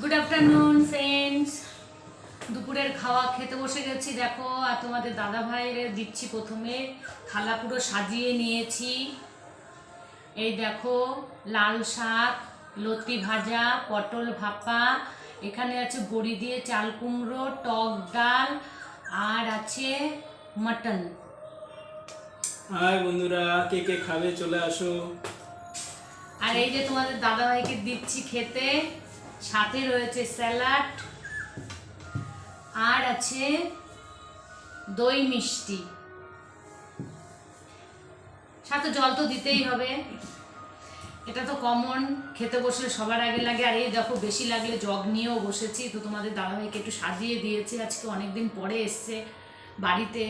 Good afternoon friends দুপুরের খাওয়া খেতে বসে গেছি দেখো আর তোমাদের দাদা ভাইয়ের দিচ্ছি প্রথমে থালা পুরো সাজিয়ে নিয়েছি। এই দেখো লাল শাক লতি ভাজা পটল ভাপা এখানে আছে বড়ি দিয়ে চাল কুমড়ো টক ডাল আর আছে মাটন। হাই বন্ধুরা কে কে খাবে চলে আসো। আর এই যে তোমাদের দাদা ভাইকে দিচ্ছি খেতে সাথে রয়েছে স্যালাড, আর আছে দই মিষ্টি। সাথে জল তো দিতেই হবে। এটা তো কমন খেতে বসলে সবার আগে লাগে। আর এই দেখো, বেশি লাগলে জগ নিয়েও বসেছি। তো তোমাদের দাদাভাইকে একটু সাজিয়ে দিয়েছি। আজকে অনেকদিন পরে এসছে বাড়িতে,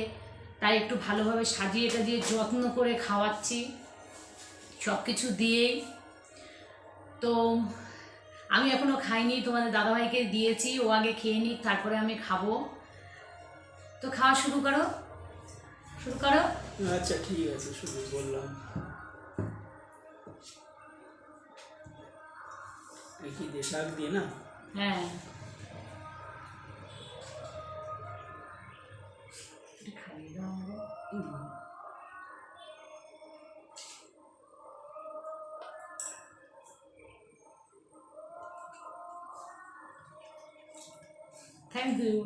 তাই একটু ভালোভাবে সাজিয়ে টাজিয়ে যত্ন করে খাওয়াচ্ছি। সব কিছু দিয়েই। তো আমি এখনও খাইনি তোমাদের দাদাভাইকে দিয়েছি ও আগে খেয়ে নিক তারপরে আমি খাব। তো খাওয়া শুরু করো। শুরু করো। আচ্ছা ঠিক আছে শুরু বললাম। এই কি দিয়ে শাক দিয়ে না? হ্যাঁ। থ্যাংক ইউ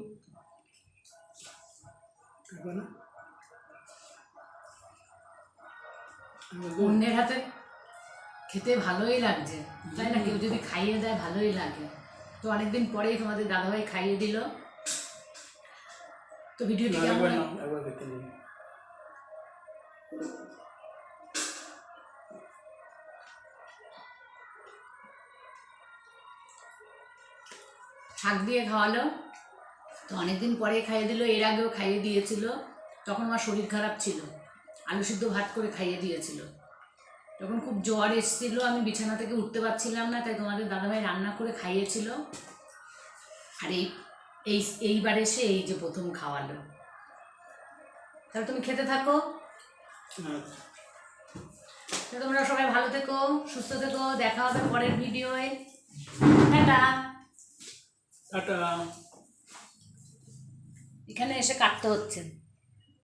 অন্যের হাতে খেতে ভালোই লাগছে। তাই না? কেউ যদি খাইয়ে দেয় ভালোই লাগে। তো অনেকদিন পরেই তোমাদের দাদাভাই খাইয়ে দিল। তো ভিডিওটি কেমন শাক দিয়ে খাওয়ালো। তো অনেকদিন পরে খাইয়ে দিল এর আগেও খাইয়ে দিয়েছিল তখন আমার শরীর খারাপ ছিল। আলু সিদ্ধ ভাত করে খাইয়ে দিয়েছিল। তখন খুব জ্বর এসেছিল আমি বিছানা থেকে উঠতে পারছিলাম না তাই তোমাদের দাদাভাই রান্না করে খাইয়েছিল। আর এই এই এইবার এসে এই যে প্রথম খাওয়ালো। তাহলে তুমি খেতে থাকো। তো তোমরা সবাই ভালো থেকো সুস্থ থেকো দেখা হবে পরের ভিডিওয়ে। টাটা। টাটা। এখানে এসে কাটতে হচ্ছে।